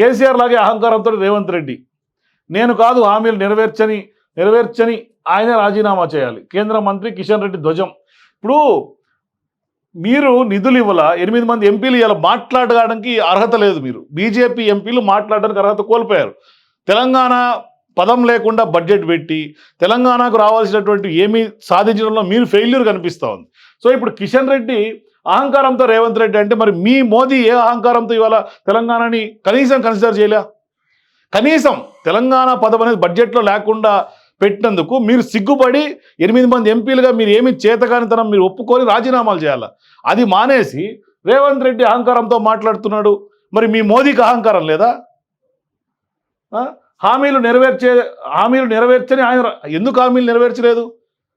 కేసీఆర్ లాగే అహంకారంతో రేవంత్ రెడ్డి. నేను కాదు హామీలు నెరవేర్చని నెరవేర్చని ఆయన రాజీనామా చేయాలి. కేంద్ర మంత్రి కిషన్ రెడ్డి ధ్వజం. ఇప్పుడు మీరు నిధులు ఇవ్వాల? ఎనిమిది మంది ఎంపీలు ఇవాళ మాట్లాడడానికి అర్హత లేదు మీరు. బీజేపీ ఎంపీలు మాట్లాడడానికి అర్హత కోల్పోయారు. తెలంగాణ పదం లేకుండా బడ్జెట్ పెట్టి తెలంగాణకు రావాల్సినటువంటి ఏమీ సాధించడంలో మీరు ఫెయిల్యూర్ కనిపిస్తూ ఉంది. సో ఇప్పుడు కిషన్ రెడ్డి అహంకారంతో రేవంత్ రెడ్డి అంటే మరి మీ మోదీ ఏ అహంకారంతో ఇవాళ తెలంగాణని కనీసం కన్సిడర్ చేయలే? కనీసం తెలంగాణ పదం అనేది బడ్జెట్లో లేకుండా పెట్టినందుకు మీరు సిగ్గుపడి ఎనిమిది మంది ఎంపీలుగా మీరు ఏమి చేతగానితనం మీరు ఒప్పుకొని రాజీనామాలు చేయాలి? అది మానేసి రేవంత్ రెడ్డి అహంకారంతో మాట్లాడుతున్నాడు. మరి మీ మోదీకి అహంకారం లేదా? హామీలు నెరవేర్చే హామీలు నెరవేర్చని ఆయన ఎందుకు హామీలు నెరవేర్చలేదు?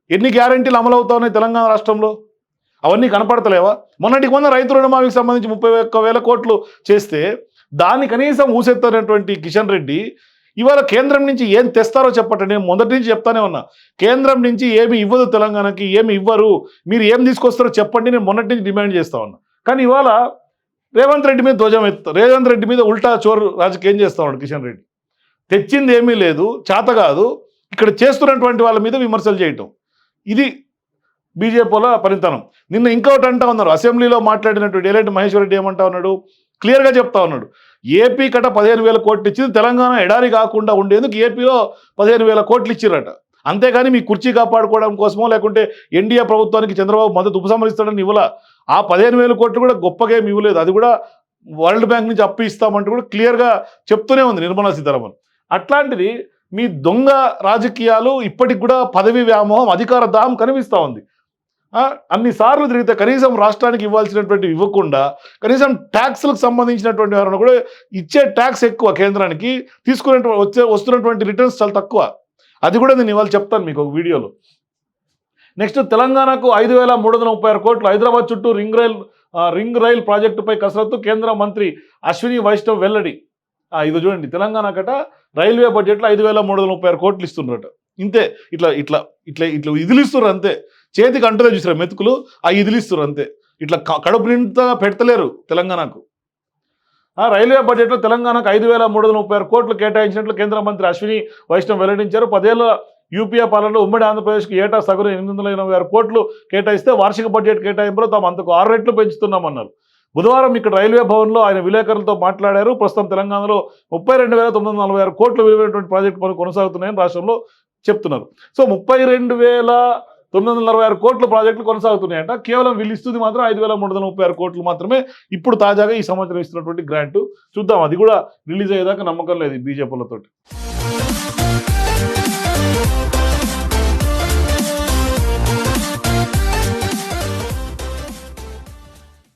ఎన్ని గ్యారంటీలు అమలు ఉన్నాయి తెలంగాణ రాష్ట్రంలో? అవన్నీ కనపడతలేవా? మొన్నటికి కొంత రైతు రుణమాఫీకి సంబంధించి ముప్పై ఒక్క వేల కోట్లు చేస్తే దాన్ని కనీసం ఊసెత్తనటువంటి కిషన్ రెడ్డి ఇవాళ కేంద్రం నుంచి ఏం తెస్తారో చెప్పండి. నేను మొదటి నుంచి చెప్తానే ఉన్నా. కేంద్రం నుంచి ఏమి ఇవ్వదు తెలంగాణకి ఏమి ఇవ్వరు. మీరు ఏం తీసుకొస్తారో చెప్పండి. నేను మొన్నటి నుంచి డిమాండ్ చేస్తా ఉన్నా. కానీ ఇవాళ రేవంత్ రెడ్డి మీద ధ్వజం ఎత్తు రేవంత్ రెడ్డి మీద ఉల్టా చోరు రాజకీయం చేస్తా ఉన్నాడు కిషన్ రెడ్డి. తెచ్చింది ఏమీ లేదు. చేత కాదు. ఇక్కడ చేస్తున్నటువంటి వాళ్ళ మీద విమర్శలు చేయటం. ఇది బీజేపీలో పనితనం. నిన్న ఇంకోటి అంటా ఉన్నారు. అసెంబ్లీలో మాట్లాడినటువంటి ఎలాంటి మహేశ్వర రెడ్డి ఏమంటా ఉన్నాడు? క్లియర్గా చెప్తా ఉన్నాడు. ఏపీ కట పదిహేను వేల కోట్లు ఇచ్చింది తెలంగాణ ఎడారి కాకుండా ఉండేందుకు ఏపీలో పదిహేను వేల కోట్లు ఇచ్చిరట అంతేగాని మీ కుర్చీ కాపాడుకోవడం కోసమో లేకుంటే ఎన్డీఏ ప్రభుత్వానికి చంద్రబాబు మద్దతు ఉపసంహరిస్తాడని ఇవ్వాల. ఆ పదిహేను వేల కోట్లు కూడా గొప్పగా ఏమి ఇవ్వలేదు. అది కూడా వరల్డ్ బ్యాంక్ నుంచి అప్పు ఇస్తామంటూ కూడా క్లియర్గా చెప్తూనే ఉంది నిర్మలా సీతారామన్. అట్లాంటిది మీ దొంగ రాజకీయాలు ఇప్పటికి కూడా పదవి వ్యామోహం అధికార దాహం కనిపిస్తూ ఉంది. అన్నిసార్లు తిరిగితే కనీసం రాష్ట్రానికి ఇవ్వాల్సినటువంటి ఇవ్వకుండా కనీసం ట్యాక్స్లకు సంబంధించినటువంటి వారిని కూడా ఇచ్చే ట్యాక్స్ ఎక్కువ కేంద్రానికి తీసుకునే వచ్చే వస్తున్నటువంటి రిటర్న్స్ చాలా తక్కువ. అది కూడా నేను ఇవాళ చెప్తాను మీకు ఒక వీడియోలో. నెక్స్ట్ తెలంగాణకు ఐదు వేల మూడు వందల ముప్పై ఆరు కోట్లు హైదరాబాద్ చుట్టూ రింగ్ రైల్ రింగ్ రైల్ ప్రాజెక్టుపై కసరత్తు కేంద్ర మంత్రి అశ్విని వైష్ణవ్ వెల్లడి. ఆ, ఇది చూడండి తెలంగాణ కట రైల్వే బడ్జెట్లో ఐదు వేల మూడు వందల ముప్పై ఆరు కోట్లు ఇస్తుండ్రట ఇంతే ఇట్లా ఇట్లా ఇట్లా ఇట్లా ఇదిలిస్తున్నారు అంతే. చేతికి అంటలే చూసారు మెతుకులు ఆ ఇదిలిస్తారు అంతే. ఇట్లా కడుపు నిండా పెడతలేరు తెలంగాణకు. ఆ రైల్వే బడ్జెట్లో తెలంగాణకు ఐదు వేల మూడు వందల ముప్పై ఆరు కోట్లు కేటాయించినట్లు కేంద్ర మంత్రి అశ్విని వైష్ణవ్ వెల్లడించారు. పదేళ్ళ యూపీఏ పాలనలో ఉమ్మడి ఆంధ్రప్రదేశ్కి ఏటా సగటు ఎనిమిది వందల ఎనభై ఆరు కోట్లు కేటాయిస్తే వార్షిక బడ్జెట్ కేటాయింపులో తాము అంతకు ఆరు రెట్లు పెంచుతున్నామన్నారు. బుధవారం ఇక్కడ రైల్వే భవన్లో ఆయన విలేకరులతో మాట్లాడారు. ప్రస్తుతం తెలంగాణలో ముప్పై రెండు వేల తొమ్మిది వందల నలభై ఆరు కోట్లు విలువైనటువంటి ప్రాజెక్టు పనులు కొనసాగుతున్నాయని రాష్ట్రంలో చెప్తున్నారు. సో ముప్పై రెండు వేల తొమ్మిది వందల అరవై ఆరు కోట్ల ప్రాజెక్టులు కొనసాగుతున్నాయంట. కేవలం వీళ్ళు ఇస్తుంది మాత్రం ఐదు వేల మూడు వందల ముప్పై ఆరు కోట్లు మాత్రమే. ఇప్పుడు తాజాగా ఈ సంవత్సరం ఇస్తున్నటువంటి గ్రాంట్ చూద్దాం. అది కూడా రిలీజ్ అయ్యేదాకా నమ్మకం లేదు బీజేపీలతోటి